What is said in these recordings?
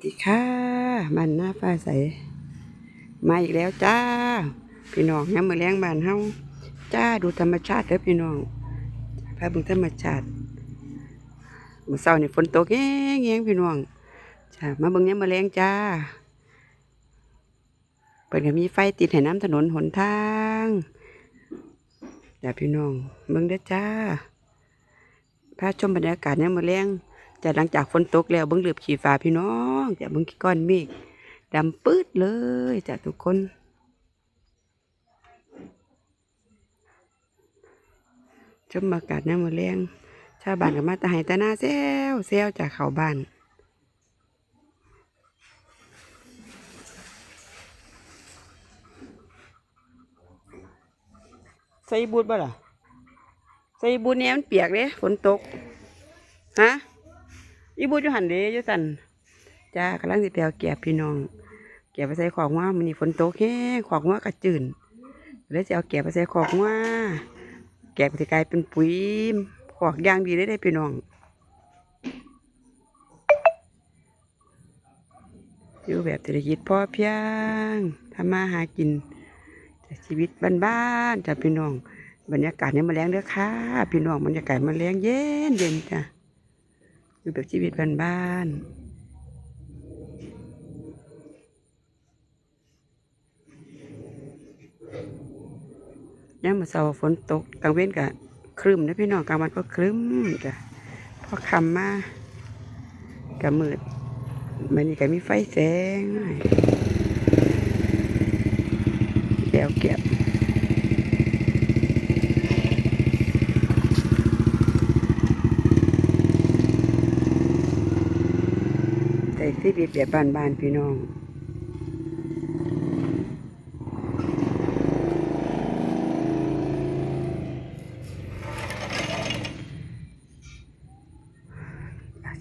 สวัสดีค่ะ มันหน้าฟ้าใส มาอีกแล้วจ้า พี่น้องยังมือแรงบานเฮาจ้าดูธรรมชาติเด้อพี่น้องพาเบิ่งธรรมชาติมื้อเช้านี่ฝนตกแงงๆพี่น้องจ้ามาเบิ่งยังมือแรงจ้าเปิดก็มีไฟติดให้น้ำถนนหนทางจ้าพี่น้องเบิ่งเด้อจ้าพาชมบรรยากาศยังมือแรง จะหลังจากฝนตกแล้วเบิ้งเหลือบขี่ฟ้าพี่น้องจะเบิ้งก้อนเมฆดำปื้ดเลยจ้ะทุกคนชมอากาศน้ำมือแรงชาวบ้านก็มาแตาไห้ตาหน้าแซวแซวจากเขาบ้านใส่บูดบ่ล่ะใส่บูดเนี่ยมันเปียกเลยฝนตก ฮะ อีบูดอยู่หันเด้อยู่สันจ้ากำลังสิไปเอาแก็บพี่น้องแก็บไปใส่ของว่ามันนี่ฝนตกแห้งของว่ากระจืนเลยจะเอาแก็บไปใส่ของว่าแก็บจะกลายเป็นปุ๋ยขอกยางดีได้ได้พี่น้องอยู่แบบเศรษฐกิจพอเพียงทำมาหากินชีวิตบ้านๆจ้ะพี่น้อง บรรยากาศเนี่ยมาแรงเด้อค่ะ พี่น้องบรรยากาศมาแรงเย็นเย็นจ้ะ อยู่แบบชีวิตบ้านๆย่ามมาเสาร์ฝนตกกลางเว้นกะครึมนะพี่น้องกลางวันก็ครึมจ้ะพอคำมากะมืดมันนี่ก็มีไฟแสงแก้วเก็บ แต่ที่บีแบบบ้านๆพี่น้อง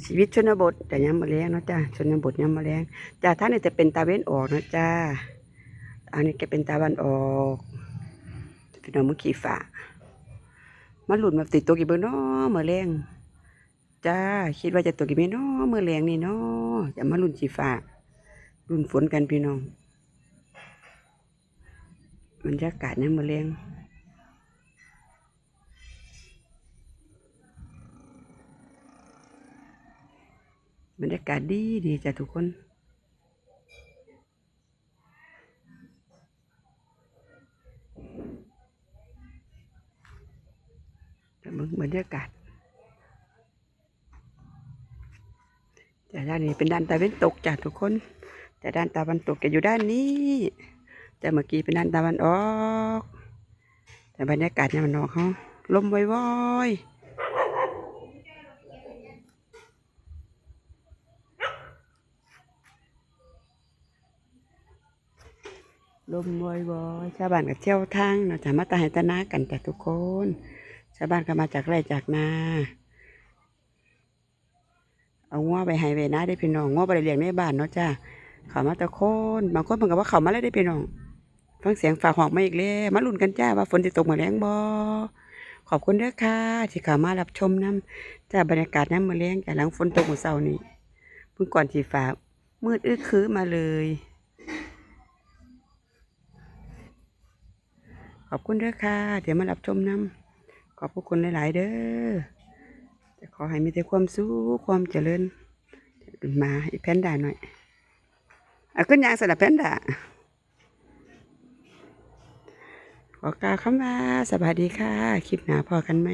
ชีวิตชนบทแต่ยังมาแรงเนาะจ้าชนบทยังมาแรงจ้าท่านนี่จะเป็นตาเว้นออกนะจ้าอันนี้ก็เป็นตาวันออกพี่น้องมือขี่ฝ่ามาหลุดมาติดตัวกี่เบอร์เนาะมาแรง จ้า คิดว่าจะตกกี่เมตรเนาะเมื่อแรงนี่เนาะจะมาลุ่นสีฟ้าลุ่นฝนกันพี่น้องบรรยากาศเนี่ยเมื่อแรงบรรยากาศดีดีจ้ะทุกคนแต่เบิ่งบรรยากาศ แต่ด้านนี้เป็นด้านตะวันตกจ้ะทุกคน แต่ด้านตะวันตกจะอยู่ด้านนี้ แต่เมื่อกี้เป็นด้านตะวันออก แต่บรรยากาศเนี่ยมันออกเขาลมว่อยลมว่อยชาวบ้านก็เที่ยวทางเนาะจะมาตาให้ตนากันจ้ะทุกคน ชาวบ้านก็มาจากไร่จากนา เอาง้อไปให้ไว้นะได้พี่น้องง้อไปเลี้ยงในบ้านเนาะจ้าเขามาตะโคนบางคนเหมันก็ว่าเขามาแล้วได้พี่น้องฟังเสียงฝากหอกมาอีกเลยมาลุ้นกันจ้าว่าฝนจะตกเมาแรงบ่ขอบคุณเด้อค่ะที่เข้ามารับชมน้ำจ้าบรรยากาศน้ำมือแรงจากหลังฝนตกเมื่อเช้านี้เพิ่งก่อนสีฟ้ามืดอื้อคือมาเลย ขอบคุณเด้อค่ะเดี๋ยวมารับชมน้ำขอบพระคุณหลาย ๆ เด้อ จะขอให้มีแต่ความสุขความเจริญมาอีแพนด้าหน่อยเอาขึ้นยางสลับแพนด้าขอกล่าวคำว่าสวัสดีค่ะ คลิปหนาพอกันไหม